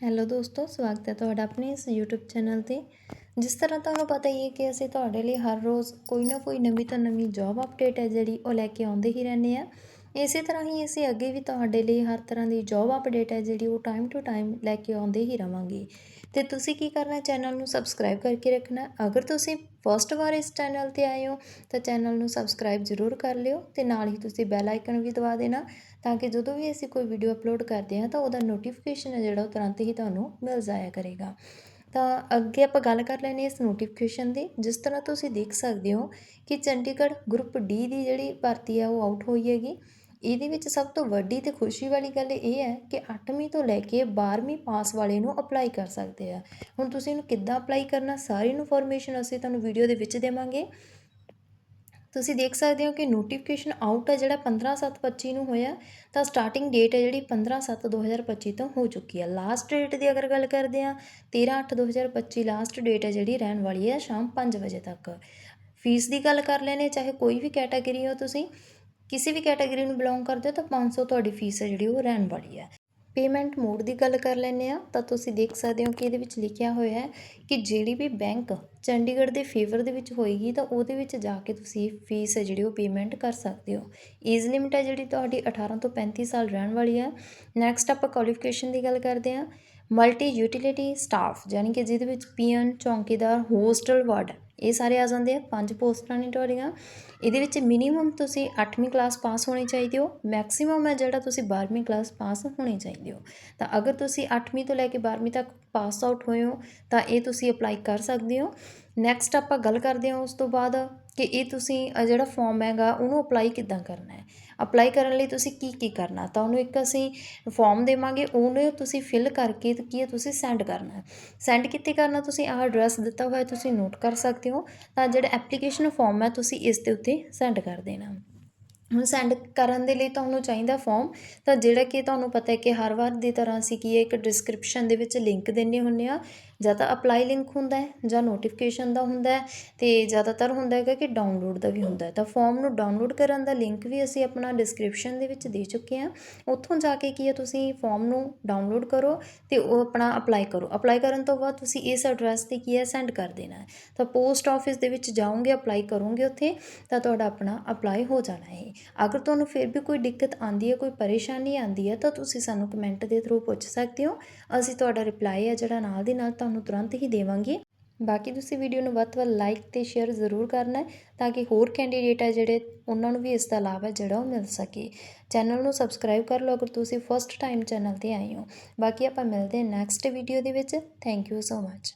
Hello ਦੋਸਤੋ, ਸਵਾਗਤ ਹੈ ਤੁਹਾਡਾ ਆਪਣੇ ਇਸ YouTube ਚੈਨਲ ਤੇ। ਜਿਸ ਤਰ੍ਹਾਂ ਤੁਹਾਨੂੰ ਪਤਾ ਹੀ ਹੈ ਕਿ ਅਸੀਂ ਤੁਹਾਡੇ ਲਈ ਹਰ ਰੋਜ਼ ਕੋਈ ਨਾ ਕੋਈ ਨਵੀਂ ਤੋਂ ਨਵੀਂ ਜੌਬ ਅਪਡੇਟ ਹੈ ਜਿਹੜੀ ਉਹ ਲੈ ਕੇ ਆਉਂਦੇ ਹੀ ਰਹਿੰਦੇ ਆ ਇਸੇ ਤਰ੍ਹਾਂ ਹੀ ਅਸੀਂ ਅੱਗੇ ਵੀ ਤੁਹਾਡੇ ਲਈ ਹਰ ਤਰ੍ਹਾਂ ਦੀ ਜੋਬ ਅਪਡੇਟ ਹੈ ਜਿਹੜੀ ਉਹ ਟਾਈਮ ਟੂ ਟਾਈਮ ਲੈ ਕੇ ਆਉਂਦੇ ਹੀ ਰਵਾਂਗੇ। ਤੇ ਤੁਸੀਂ ਕੀ ਕਰਨਾ ਚੈਨਲ ਨੂੰ ਸਬਸਕ੍ਰਾਈਬ ਕਰਕੇ ਰੱਖਣਾ ਅਗਰ ਤੁਸੀਂ ਫਸਟ ਵਾਰ ਇਸ ਚੈਨਲ ਤੇ ਆਏ ਹੋ, ਤਾਂ ਚੈਨਲ ਨੂੰ ਸਬਸਕ੍ਰਾਈਬ ਜ਼ਰੂਰ ਕਰ ਲਿਓ ਤੇ ਨਾਲ ਹੀ ਤੁਸੀਂ ਬੈਲ ਆਈਕਨ ਵੀ ਦਬਾ ਦੇਣਾ ਤਾਂ ਕਿ ਜਦੋਂ ਵੀ ਅਸੀਂ ਕੋਈ ਵੀਡੀਓ ਅਪਲੋਡ ਕਰਦੇ ਹਾਂ, ਤਾਂ ਉਹਦਾ ਨੋਟੀਫਿਕੇਸ਼ਨ ਹੈ ਜਿਹੜਾ ਉਹ ਤੁਰੰਤ ਹੀ ਤੁਹਾਨੂੰ ਮਿਲ ਜਾਇਆ ਕਰੇਗਾ। ਤਾਂ ਅੱਗੇ ਆਪਾਂ ਗੱਲ ਕਰ ਲੈਣੀ ਇਸ ਨੋਟੀਫਿਕੇਸ਼ਨ ਦੀ। ਜਿਸ ਤਰ੍ਹਾਂ ਤੁਸੀਂ ਦੇਖ ਸਕਦੇ ਹੋ ਕਿ ਚੰਡੀਗੜ੍ਹ ਗਰੁੱਪ ਡੀ ਦੀ ਜਿਹੜੀ ਭਰਤੀ ਹੈ, ਉਹ ਆਊਟ ਹੋਈ ਹੈਗੀ। ਇਹਦੇ ਵਿੱਚ ਸਭ ਤੋਂ ਵੱਡੀ ਅਤੇ ਖੁਸ਼ੀ ਵਾਲੀ ਗੱਲ ਇਹ ਹੈ ਕਿ ਅੱਠਵੀਂ ਤੋਂ ਲੈ ਕੇ 12ਵੀਂ ਪਾਸ ਵਾਲੇ ਨੂੰ ਅਪਲਾਈ ਕਰ ਸਕਦੇ ਆ। ਹੁਣ ਤੁਸੀਂ ਇਹਨੂੰ ਕਿੱਦਾਂ ਅਪਲਾਈ ਕਰਨਾ, ਸਾਰੀ ਇਨਫੋਰਮੇਸ਼ਨ ਅਸੀਂ ਤੁਹਾਨੂੰ ਵੀਡੀਓ ਦੇ ਵਿੱਚ ਦੇਵਾਂਗੇ। ਤੁਸੀਂ ਦੇਖ ਸਕਦੇ ਹੋ ਕਿ ਨੋਟੀਫਿਕੇਸ਼ਨ ਆਊਟ ਹੈ ਜਿਹੜਾ 15/7/25 ਨੂੰ ਹੋਇਆ, ਤਾਂ ਸਟਾਰਟਿੰਗ ਡੇਟ ਹੈ ਜਿਹੜੀ 15/7/2025 ਤੋਂ ਹੋ ਚੁੱਕੀ ਹੈ ਲਾਸਟ ਡੇਟ ਦੀ ਅਗਰ ਗੱਲ ਕਰਦੇ ਆ 13/8/2025 ਲਾਸਟ ਡੇਟ ਹੈ ਜਿਹੜੀ ਰਹਿਣ ਵਾਲੀ ਹੈ ਸ਼ਾਮ 5 ਵਜੇ ਤੱਕ। ਫੀਸ ਦੀ ਗੱਲ ਕਰ ਲੈਨੇ ਚਾਹੇ ਕੋਈ ਵੀ ਕੈਟਾਗਰੀ ਹੋ ਤੁਸੀਂ। ਕਿਸੇ ਵੀ ਕੈਟਾਗਰੀ ਨੂੰ ਬਿਲੋਂਗ ਕਰਦੇ ਹੋ ਤਾਂ 500 ਤੁਹਾਡੀ ਫੀਸ ਹੈ ਜਿਹੜੀ ਉਹ ਰਹਿਣ ਵਾਲੀ ਹੈ ਪੇਮੈਂਟ ਮੋਡ ਦੀ ਗੱਲ ਕਰ ਲੈਂਦੇ ਆ ਤਾਂ ਤੁਸੀਂ ਦੇਖ ਸਕਦੇ ਹੋ ਕਿ ਇਹਦੇ ਵਿੱਚ ਲਿਖਿਆ ਹੋਇਆ ਹੈ ਕਿ ਜਿਹੜੀ ਵੀ ਬੈਂਕ ਚੰਡੀਗੜ੍ਹ ਦੇ ਫੇਵਰ ਦੇ ਵਿੱਚ ਹੋਏਗੀ ਤਾਂ ਉਹਦੇ ਵਿੱਚ ਜਾ ਕੇ ਤੁਸੀਂ ਫੀਸ ਹੈ ਜਿਹੜੀ ਉਹ ਪੇਮੈਂਟ ਕਰ ਸਕਦੇ ਹੋ। ਏਜ ਲਿਮਿਟ ਹੈ ਜਿਹੜੀ ਤੁਹਾਡੀ 18 ਤੋਂ 35 ਸਾਲ ਰਹਿਣ ਵਾਲੀ ਹੈ ਨੈਕਸਟ ਆਪਾਂ ਕੁਆਲੀਫਿਕੇਸ਼ਨ ਦੀ ਗੱਲ ਕਰਦੇ ਹਾਂ। ਮਲਟੀ ਯੂਟੀਲਿਟੀ ਸਟਾਫ ਯਾਨੀ ਕਿ ਜਿਹਦੇ ਵਿੱਚ ਪੀਐਨ, ਚੌਂਕੀਦਾਰ, ਹੋਸਟਲ, ਵਾਰਡ, ਇਹ ਸਾਰੇ ਆ ਜਾਂਦੇ ਆ, ਪੰਜ ਪੋਸਟਾਂ ਨੇ ਤੁਹਾਡੀਆਂ। ਇਹਦੇ ਵਿੱਚ ਮਿਨੀਮਮ ਤੁਸੀਂ 8ਵੀਂ ਕਲਾਸ ਪਾਸ ਹੋਣੀ ਚਾਹੀਦੀ ਹੋ, ਮੈਕਸਿਮਮ ਹੈ ਜਿਹੜਾ ਤੁਸੀਂ 12ਵੀਂ ਕਲਾਸ ਪਾਸ ਹੋਣੀ ਚਾਹੀਦੀ ਹੋ। ਤਾਂ ਅਗਰ ਤੁਸੀਂ 8ਵੀਂ ਤੋਂ ਲੈ ਕੇ 12ਵੀਂ ਤੱਕ ਪਾਸ ਆਊਟ ਹੋਏ ਹੋ, ਤਾਂ ਇਹ ਤੁਸੀਂ ਅਪਲਾਈ ਕਰ ਸਕਦੇ ਹੋ। ਨੈਕਸਟ ਆਪਾਂ ਗੱਲ ਕਰਦੇ ਹਾਂ ਉਸ ਤੋਂ ਬਾਅਦ ਕਿ ਇਹ ਤੁਸੀਂ ਜਿਹੜਾ ਫੋਮ ਹੈਗਾ, ਉਹਨੂੰ ਅਪਲਾਈ ਕਿੱਦਾਂ ਕਰਨਾ ਹੈ? ਅਪਲਾਈ ਕਰਨ ਲਈ ਤੁਸੀਂ ਕੀ ਕੀ ਕਰਨਾ? ਤਾਂ ਉਹਨੂੰ ਇੱਕ ਅਸੀਂ ਫਾਰਮ ਦੇਵਾਂਗੇ, ਉਹਨੂੰ ਤੁਸੀਂ ਫਿਲ ਕਰਕੇ ਕੀ ਤੁਸੀਂ ਸੈਂਡ ਕਰਨਾ ਸੈਂਡ ਕਿੱਥੇ ਕਰਨਾ? ਤੁਸੀਂ ਆਹ ਐਡਰੈਸ ਦਿੱਤਾ ਹੋਇਆ ਤੁਸੀਂ ਨੋਟ ਕਰ ਸਕਦੇ ਹੋ। ਤਾਂ ਜਿਹੜਾ ਐਪਲੀਕੇਸ਼ਨ ਫਾਰਮ ਹੈ, ਤੁਸੀਂ ਇਸ ਦੇ ਉੱਤੇ ਸੈਂਡ ਕਰ ਦੇਣਾ। ਹੁਣ ਸੈਂਡ ਕਰਨ ਦੇ ਲਈ ਤੁਹਾਨੂੰ ਚਾਹੀਦਾ ਫੋਮ ਤਾਂ ਜਿਹੜਾ ਕਿ ਤੁਹਾਨੂੰ ਪਤਾ ਹੈ ਕਿ ਹਰ ਵਾਰ ਦੀ ਤਰ੍ਹਾਂ ਅਸੀਂ ਕੀ ਹੈ, ਇੱਕ ਡਿਸਕ੍ਰਿਪਸ਼ਨ ਦੇ ਵਿੱਚ ਲਿੰਕ ਦਿੰਨੇ ਹੁੰਨੇ ਆ, ਜਾਂ ਤਾਂ ਅਪਲਾਈ ਲਿੰਕ ਹੁੰਦਾ ਹੈ, ਜਾਂ ਨੋਟੀਫਿਕੇਸ਼ਨ ਦਾ ਹੁੰਦਾ ਹੈ, ਤੇ ਜ਼ਿਆਦਾਤਰ ਹੁੰਦਾ ਹੈਗਾ ਕਿ ਡਾਊਨਲੋਡ ਦਾ ਵੀ ਹੁੰਦਾ ਹੈ। ਤਾਂ ਫਾਰਮ ਨੂੰ ਡਾਊਨਲੋਡ ਕਰਨ ਦਾ ਲਿੰਕ ਵੀ ਅਸੀਂ ਆਪਣਾ ਡਿਸਕ੍ਰਿਪਸ਼ਨ ਦੇ ਵਿੱਚ ਦੇ ਚੁੱਕੇ ਹਾਂ। ਉੱਥੋਂ ਜਾ ਕੇ ਕੀ ਹੈ, ਤੁਸੀਂ ਫਾਰਮ ਨੂੰ ਡਾਊਨਲੋਡ ਕਰੋ ਤੇ ਉਹ ਆਪਣਾ ਅਪਲਾਈ ਕਰੋ। ਅਪਲਾਈ ਕਰਨ ਤੋਂ ਬਾਅਦ ਤੁਸੀਂ ਇਸ ਐਡਰੈਸ ਤੇ ਕੀ ਹੈ ਸੈਂਡ ਕਰ ਦੇਣਾ ਹੈ। ਤਾਂ ਪੋਸਟ ਆਫਿਸ ਦੇ ਵਿੱਚ ਜਾਓਗੇ ਅਪਲਾਈ ਕਰੋਗੇ ਉੱਥੇ, ਤਾਂ ਤੁਹਾਡਾ ਆਪਣਾ ਅਪਲਾਈ ਹੋ ਜਾਣਾ ਹੈ। ਅਗਰ ਤੁਹਾਨੂੰ ਫਿਰ ਵੀ ਕੋਈ ਦਿੱਕਤ ਆਂਦੀ ਹੈ, ਕੋਈ ਪਰੇਸ਼ਾਨੀ ਆਂਦੀ ਹੈ, ਤਾਂ ਤੁਸੀਂ ਸਾਨੂੰ ਕਮੈਂਟ ਦੇ ਥਰੂ ਪੁੱਛ ਸਕਦੇ ਹੋ। ਅਸੀਂ ਤੁਹਾਡਾ ਰਿਪਲਾਈ ਹੈ ਜਿਹੜਾ ਨਾਲ ਦੀ ਨਾਲ ਤੁਹਾਨੂੰ ਤੁਰੰਤ ਹੀ ਦੇਵਾਂਗੇ। ਬਾਕੀ ਤੁਸੀਂ ਵੀਡੀਓ ਨੂੰ ਵੱਧ ਤੋਂ ਵੱਧ ਲਾਈਕ ਤੇ ਸ਼ੇਅਰ ਜ਼ਰੂਰ ਕਰਨਾ ਹੈ, ਤਾਂ ਕਿ ਹੋਰ ਕੈਂਡੀਡੇਟ ਹੈ ਜਿਹੜੇ ਉਹਨਾਂ ਨੂੰ ਵੀ ਇਸ ਦਾ ਲਾਭ ਹੈ ਜਿਹੜਾ ਉਹ ਮਿਲ ਸਕੇ। ਚੈਨਲ ਨੂੰ ਸਬਸਕ੍ਰਾਈਬ ਕਰ ਲਓ ਅਗਰ ਤੁਸੀਂ ਫਸਟ ਟਾਈਮ ਚੈਨਲ ਤੇ ਆਏ ਹੋ। ਬਾਕੀ ਆਪਾਂ ਮਿਲਦੇ ਹਾਂ ਨੈਕਸਟ ਵੀਡੀਓ ਦੇ ਵਿੱਚ। Thank you so much